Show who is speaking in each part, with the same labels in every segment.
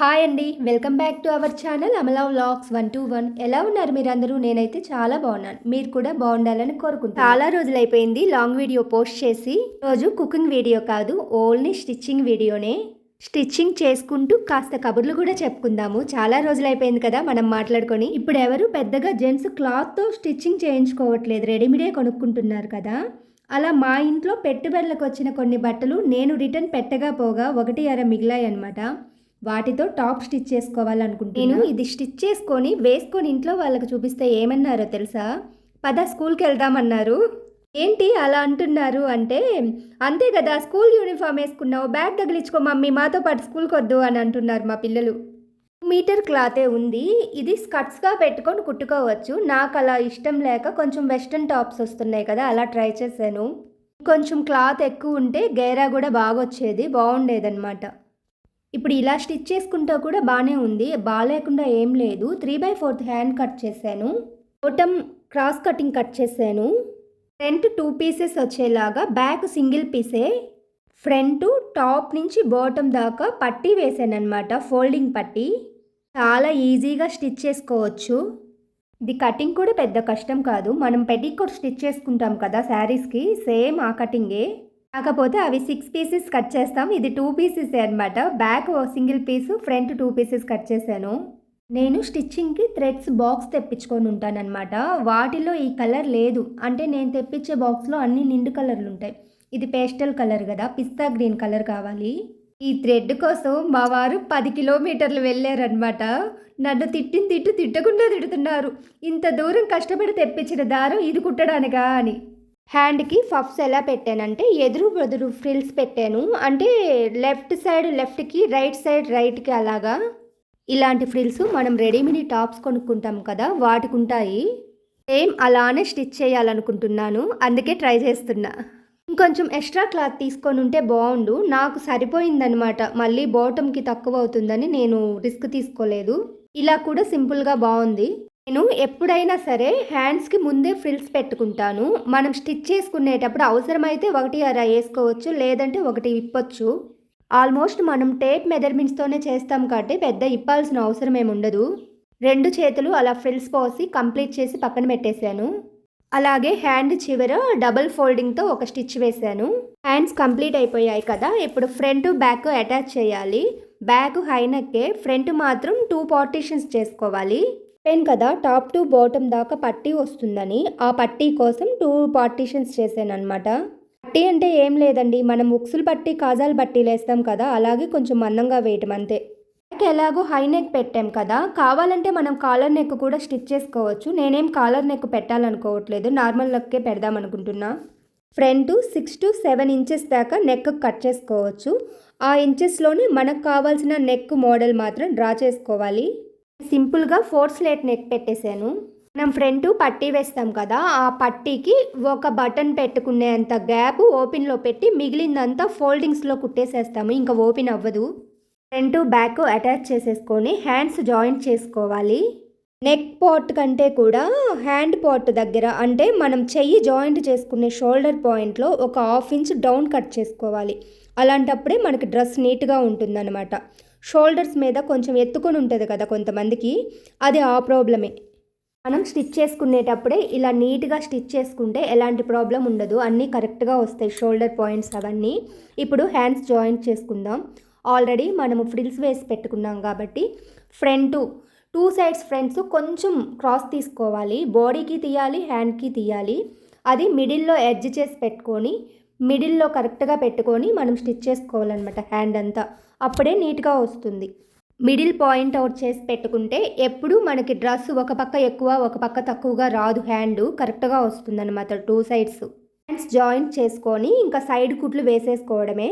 Speaker 1: Hi అండి welcome back to our channel Amala vlogs one two one ఎలా ఉన్నారు మీరందరూ? నేనైతే చాలా బాగున్నాను. మీరు కూడా బాగుండాలని కోరుకుంటాను చాలా రోజులైపోయింది లాంగ్ వీడియో పోస్ట్ చేసి. రోజు కుకింగ్ వీడియో కాదు ఓన్లీ స్టిచ్చింగ్ వీడియోనే స్టిచ్చింగ్ చేసుకుంటూ కాస్త కబుర్లు కూడా చెప్పుకుందాము. చాలా రోజులైపోయింది కదా మనం మాట్లాడుకొని. ఇప్పుడు ఎవరు పెద్దగా జెంట్స్ క్లాత్తో స్టిచ్చింగ్ చేయించుకోవట్లేదు రెడీమేడే కొనుక్కుంటున్నారు కదా. అలా మా ఇంట్లో పెట్టుబడులకు వచ్చిన కొన్ని బట్టలు నేను రిటర్న్ పెట్టగా పోగా ఒకటి అర మిగిలాయి అనమాట వాటితో టాప్ స్టిచ్ చేసుకోవాలనుకుంటున్నాను నేను ఇది స్టిచ్ చేసుకొని వేసుకొని ఇంట్లో వాళ్ళకి చూపిస్తే ఏమన్నారో తెలుసా? పద స్కూల్కి వెళ్దామన్నారు. ఏంటి అలా అంటున్నారు అంటే అంతే కదా స్కూల్ యూనిఫామ్ వేసుకున్నావు బ్యాగ్ తగిలించుకో మమ్మీ మాతో పాటు స్కూల్కి వద్దు అని అంటున్నారు మా పిల్లలు. మీటర్ క్లాతే ఉంది. ఇది స్కర్ట్స్గా పెట్టుకొని కుట్టుకోవచ్చు. నాకు అలా ఇష్టం లేక కొంచెం వెస్ట్రన్ టాప్స్ వస్తున్నాయి కదా అలా ట్రై చేశాను. కొంచెం క్లాత్ ఎక్కువ ఉంటే గేరా కూడా బాగా వచ్చేది బాగుండేదన్నమాట. ఇప్పుడు ఇలా స్టిచ్ చేసుకుంటా కూడా బాగానే ఉంది. బాగాలేకుండా ఏం లేదు. Three by fourth hand cut చేశాను. బొటమ్ క్రాస్ కటింగ్ కట్ చేశాను. ఫ్రంట్ టూ పీసెస్ వచ్చేలాగా బ్యాక్ సింగిల్ పీసే. ఫ్రంట్ టాప్ నుంచి బాటమ్ దాకా పట్టీ వేసాను అనమాట ఫోల్డింగ్ పట్టీ. చాలా ఈజీగా స్టిచ్ చేసుకోవచ్చు. ఇది కటింగ్ కూడా పెద్ద కష్టం కాదు. మనం పెట్టికోట్ స్టిచ్ చేసుకుంటాం కదా శారీస్కి. సేమ్ ఆ కటింగే. కాకపోతే అవి సిక్స్ పీసెస్ కట్ చేస్తాం. ఇది టూ పీసెస్ అనమాట back single piece front two pieces cut చేశాను. నేను స్టిచ్చింగ్కి థ్రెడ్స్ బాక్స్ తెప్పించుకొని ఉంటానన్నమాట. వాటిలో ఈ కలర్ లేదు. అంటే నేను తెప్పించే బాక్స్లో అన్ని నిండు కలర్లు ఉంటాయి. ఇది పేస్టల్ కలర్ కదా. పిస్తా గ్రీన్ కలర్ కావాలి. ఈ థ్రెడ్ కోసం మా వారు పది కిలోమీటర్లు వెళ్ళారనమాట నన్ను తిట్టిన తిట్టు తిట్టకుండా తిడుతున్నారు. ఇంత దూరం కష్టపడి తెప్పించిన దారం ఇది కుట్టడానికా అని. హ్యాండ్కి ఫఫ్స్ ఎలా పెట్టానంటే ఎదురు బెదురు ఫ్రిల్స్ పెట్టాను. అంటే లెఫ్ట్ సైడ్ లెఫ్ట్కి రైట్ సైడ్ రైట్కి అలాగా ఇలాంటి ఫ్రిల్స్ మనం రెడీమేడ్ టాప్స్ కొనుక్కుంటాం కదా వాటికి ఉంటాయి. సేమ్ అలానే స్టిచ్ చేయాలనుకుంటున్నాను అందుకే ట్రై చేస్తున్నా. ఇంకొంచెం ఎక్స్ట్రా క్లాత్ తీసుకొని ఉంటే బాగుండు. నాకు సరిపోయిందనమాట మళ్ళీ బాటమ్కి తక్కువ అవుతుందని నేను రిస్క్ తీసుకోలేదు. ఇలా కూడా సింపుల్గా బాగుంది. నేను ఎప్పుడైనా సరే హ్యాండ్స్కి ముందే ఫ్రిల్స్ పెట్టుకుంటాను. మనం స్టిచ్ చేసుకునేటప్పుడు అవసరమైతే ఒకటి అర వేసుకోవచ్చు లేదంటే ఒకటి ఇప్పొచ్చు ఆల్మోస్ట్ మనం టేప్ మెజర్మెంట్స్తోనే చేస్తాం కాబట్టి పెద్ద ఇప్పాల్సిన అవసరం ఏమి ఉండదు. రెండు చేతులు అలా ఫ్రిల్స్ పోసి కంప్లీట్ చేసి పక్కన పెట్టేశాను. అలాగే హ్యాండ్ చివర డబుల్ ఫోల్డింగ్తో ఒక స్టిచ్ వేశాను. హ్యాండ్స్ కంప్లీట్ అయిపోయాయి కదా ఇప్పుడు ఫ్రంట్ బ్యాక్ అటాచ్ చేయాలి. బ్యాక్ హైనక్కే ఫ్రంట్ మాత్రం టూ పార్టీషన్స్ చేసుకోవాలి. చెప్పాను కదా టాప్ టు బాటమ్ దాకా పట్టీ వస్తుందని ఆ పట్టీ కోసం టూ పార్టీషన్స్ చేశాను అనమాట పట్టీ అంటే ఏం లేదండి మనం ఉక్సులు పట్టి కాజాలు పట్టీలు వేస్తాం కదా అలాగే కొంచెం మందంగా వేయటం అంతే. ఎలాగో హై నెక్ పెట్టాం కదా కావాలంటే మనం కాలర్ నెక్ కూడా స్టిచ్ చేసుకోవచ్చు. నేనేం కాలర్ నెక్ పెట్టాలనుకోవట్లేదు నార్మల్ నెక్కే పెడదాం అనుకుంటున్నా. Front six to seven inches దాకా నెక్ కట్ చేసుకోవచ్చు. ఆ ఇంచెస్లోనే మనకు కావాల్సిన నెక్ మోడల్ మాత్రం డ్రా చేసుకోవాలి. సింపుల్గా ఫోర్ స్లేట్ నెక్ పెట్టేశాను. మనం ఫ్రంట్ పట్టీ వేస్తాం కదా ఆ పట్టీకి ఒక బటన్ పెట్టుకునేంత గ్యాప్ ఓపెన్లో పెట్టి మిగిలిందంతా ఫోల్డింగ్స్లో కుట్టేసేస్తాము ఇంకా ఓపెన్ అవ్వదు. ఫ్రంట్ బ్యాక్ అటాచ్ చేసేసుకొని హ్యాండ్స్ జాయింట్ చేసుకోవాలి. నెక్ పార్ట్ కంటే కూడా హ్యాండ్ పార్ట్ దగ్గర అంటే మనం చెయ్యి జాయింట్ చేసుకునే షోల్డర్ పాయింట్లో ఒక హాఫ్ ఇంచ్ డౌన్ కట్ చేసుకోవాలి. అలాంటప్పుడే మనకి డ్రెస్ నీట్గా ఉంటుందన్నమాట. షోల్డర్స్ మీద కొంచెం ఎత్తుకొని ఉంటుంది కదా కొంతమందికి అది ఆ ప్రాబ్లమే. మనం స్టిచ్ చేసుకునేటప్పుడే ఇలా నీట్గా స్టిచ్ చేసుకుంటే ఎలాంటి ప్రాబ్లం ఉండదు. అన్నీ కరెక్ట్గా వస్తాయి షోల్డర్ పాయింట్స్ అవన్నీ. ఇప్పుడు హ్యాండ్స్ జాయింట్ చేసుకుందాం. ఆల్రెడీ మనము ఫ్రిల్స్ వేసి పెట్టుకున్నాం కాబట్టి ఫ్రంట్ టూ సైడ్స్ ఫ్రంట్స్ కొంచెం క్రాస్ తీసుకోవాలి. బాడీకి తీయాలి హ్యాండ్కి తీయాలి. అది మిడిల్లో ఎడ్జ్ చేసి పెట్టుకొని మిడిల్లో కరెక్ట్గా పెట్టుకొని మనం స్టిచ్ చేసుకోవాలన్నమాట హ్యాండ్ అంతా. అప్పుడే నీట్గా వస్తుంది. మిడిల్ పాయింట్ అవుట్ చేసి పెట్టుకుంటే ఎప్పుడు మనకి డ్రెస్ ఒక పక్క ఎక్కువ ఒక పక్క తక్కువగా రాదు. హ్యాండ్ కరెక్ట్గా వస్తుందన్నమాట టూ సైడ్స్. హ్యాండ్స్ జాయింట్ చేసుకొని ఇంకా సైడ్ కుట్లు వేసేసుకోవడమే.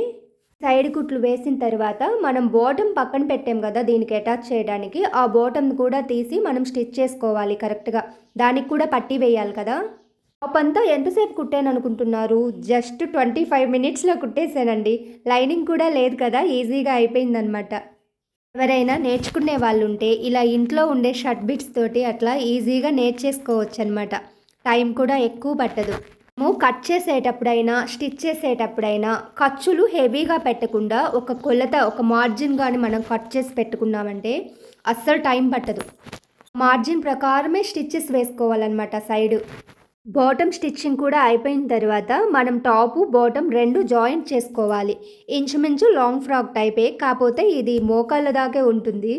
Speaker 1: సైడ్ కుట్లు వేసిన తర్వాత మనం బోటం పక్కన పెట్టాం కదా దీనికి అటాచ్ చేయడానికి. ఆ బోటం కూడా తీసి మనం స్టిచ్ చేసుకోవాలి కరెక్ట్గా. దానికి కూడా పట్టి వేయాలి కదా. టాప్ ఎంతసేపు కుట్టాను అనుకుంటున్నారు జస్ట్ ట్వంటీ ఫైవ్ మినిట్స్లో కుట్టేశానండి. లైనింగ్ కూడా లేదు కదా ఈజీగా అయిపోయిందనమాట ఎవరైనా నేర్చుకునే వాళ్ళు ఉంటే ఇలా ఇంట్లో ఉండే షర్ట్ బిట్స్ తోటి అట్లా ఈజీగా నేర్చేసుకోవచ్చు అనమాట టైం కూడా ఎక్కువ పట్టదు. మేము కట్ చేసేటప్పుడైనా స్టిచ్ చేసేటప్పుడైనా ఖర్చులు హెవీగా పెట్టకుండా ఒక కొలత ఒక మార్జిన్ కానీ మనం కట్ చేసి పెట్టుకున్నామంటే అస్సలు టైం పట్టదు. మార్జిన్ ప్రకారమే స్టిచ్చెస్ వేసుకోవాలన్నమాట సైడ్. బాటమ్ స్టిచ్చింగ్ కూడా అయిపోయిన తర్వాత మనం టాపు బాటమ్ రెండు జాయింట్ చేసుకోవాలి. ఇంచుమించు లాంగ్ ఫ్రాక్ టైపే కాకపోతే ఇది మోకాళ్ళ దాకే ఉంటుంది.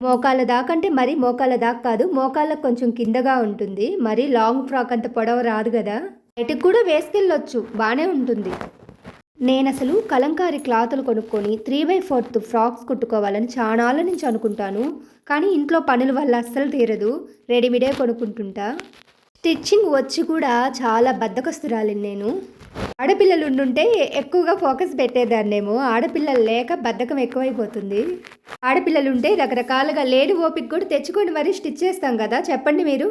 Speaker 1: మోకాళ్ళ దాకా అంటే మరీ మోకాళ్ళ దాకా కాదు మోకాళ్ళకు కొంచెం కిందగా ఉంటుంది. మరి లాంగ్ ఫ్రాక్ అంత పొడవ రాదు కదా. బయటకు కూడా వేసుకెళ్ళొచ్చు బాగానే ఉంటుంది. నేను అసలు కలంకారీ క్లాతులు కొనుక్కొని త్రీ బై ఫోర్త్ ఫ్రాక్స్ కుట్టుకోవాలని చాలాల నుంచి అనుకుంటాను. కానీ ఇంట్లో పనుల వల్ల అస్సలు తీరదు. రెడీమేడే కొనుక్కుంటుంటా. స్టిచ్చింగ్ వచ్చి కూడా చాలా బద్దకస్తురాలి నేను. ఆడపిల్లలు ఉండుంటే ఎక్కువగా ఫోకస్ పెట్టేదాన్నేమో ఆడపిల్లలు లేక బద్ధకం ఎక్కువైపోతుంది. ఆడపిల్లలు ఉంటే రకరకాలుగా లేని ఓపిక కూడా తెచ్చుకొని మరీ స్టిచ్ చేస్తాం కదా చెప్పండి మీరు?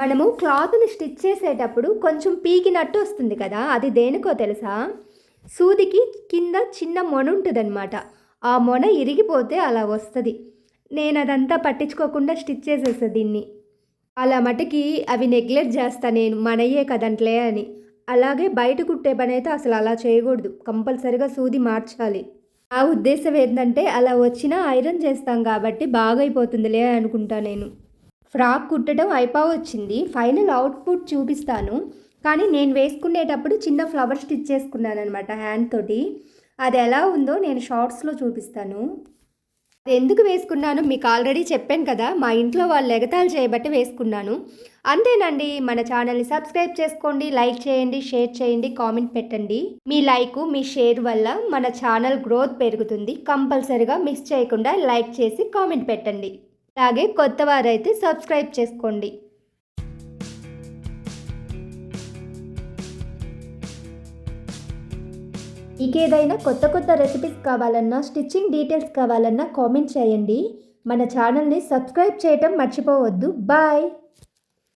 Speaker 1: మనము క్లాత్ని స్టిచ్ చేసేటప్పుడు కొంచెం పీకినట్టు వస్తుంది కదా అది దేనికో తెలుసా? సూదికి కింద చిన్న మొన ఉంటుందన్నమాట. ఆ మొన ఇరిగిపోతే అలా వస్తుంది. నేను అదంతా పట్టించుకోకుండా స్టిచ్ చేసేస్తా దీన్ని. అలా మటుకి అవి నెగ్లెక్ట్ చేస్తా నేను మనయ్యే కదంట్లే అని. అలాగే బయట కుట్టే పని అయితే అసలు అలా చేయకూడదు. కంపల్సరిగా సూది మార్చాలి. ఆ ఉద్దేశం ఏంటంటే అలా వచ్చినా ఐరన్ చేస్తాం కాబట్టి బాగైపోతుందిలే అనుకుంటా నేను. ఫ్రాక్ కుట్టడం అయిపో వచ్చింది ఫైనల్ అవుట్పుట్ చూపిస్తాను. కానీ నేను వేసుకునేటప్పుడు చిన్న ఫ్లవర్ స్టిచ్ చేసుకున్నాను అనమాట హ్యాండ్ తోటి. అది ఎలా ఉందో నేను షార్ట్స్లో చూపిస్తాను. అది ఎందుకు వేసుకున్నాను? మీకు ఆల్రెడీ చెప్పాను కదా మా ఇంట్లో వాళ్ళు ఎగతాలు చేయబట్టి వేసుకున్నాను. అంతేనండి మన ఛానల్ని సబ్స్క్రైబ్ చేసుకోండి లైక్ చేయండి షేర్ చేయండి కామెంట్ పెట్టండి. మీ లైక్ మీ షేర్ వల్ల మన ఛానల్ గ్రోత్ పెరుగుతుంది. కంపల్సరిగా మిస్ చేయకుండా లైక్ చేసి కామెంట్ పెట్టండి. అలాగే కొత్త వారైతే సబ్స్క్రైబ్ చేసుకోండి. ఇంకేదైనా కొత్త కొత్త రెసిపీస్ కావాలన్నా స్టిచ్చింగ్ డీటెయిల్స్ కావాలన్నా కామెంట్ చేయండి. మన ఛానల్ని సబ్స్క్రైబ్ చేయటం మర్చిపోవద్దు. బాయ్